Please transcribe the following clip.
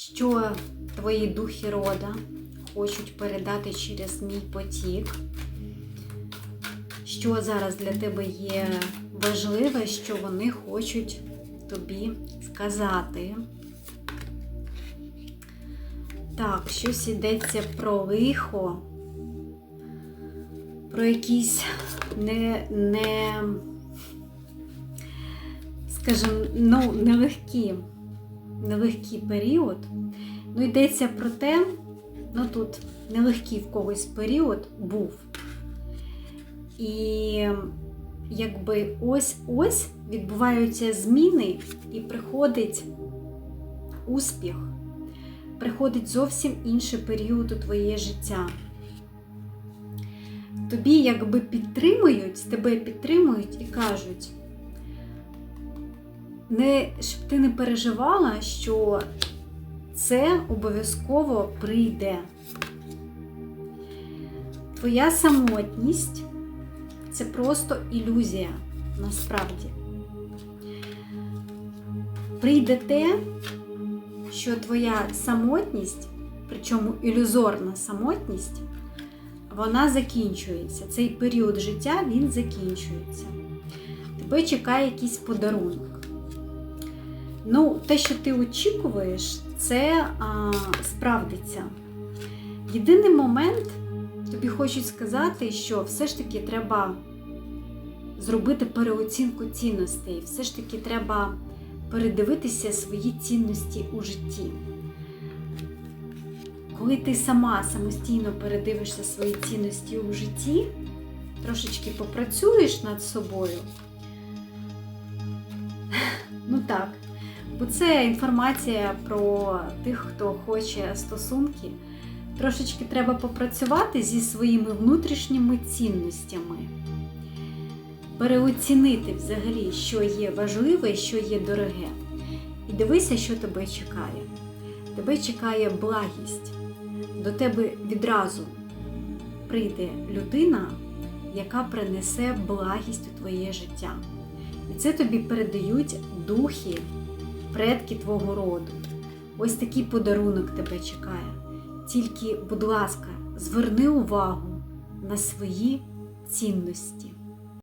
що твої духи рода хочуть передати через мій потік, що зараз для тебе є важливе, що вони хочуть тобі сказати. Так, щось йдеться про лихо, про якісь не, не скажімо, ну, нелегкі, нелегкий період. Ну, йдеться про те, ну тут нелегкий в когось період був. І якби ось-ось відбуваються зміни і приходить успіх, приходить зовсім інший період у твоє життя. Тобі якби підтримують, тебе підтримують і кажуть, не, щоб ти не переживала, що це обов'язково прийде. Твоя самотність це просто ілюзія насправді. Прийде те, що твоя самотність, причому ілюзорна самотність, вона закінчується. Цей період життя він закінчується. Тебе чекає якийсь подарунок. Ну, те, що ти очікуєш, це а, справдиться. Єдиний момент, тобі хочуть сказати, що все ж таки треба зробити переоцінку цінностей, все ж таки треба передивитися свої цінності у житті. Коли ти сама самостійно передивишся свої цінності у житті, трошечки попрацюєш над собою, ну так, бо це інформація про тих, хто хоче стосунки. Трошечки треба попрацювати зі своїми внутрішніми цінностями, переоцінити взагалі, що є важливе, що є дороге. І дивися, що тебе чекає. Тебе чекає благість. До тебе відразу прийде людина, яка принесе благість у твоє життя. І це тобі передають духи, предки твого роду. Ось такий подарунок тебе чекає. Тільки, будь ласка, зверни увагу на свої цінності.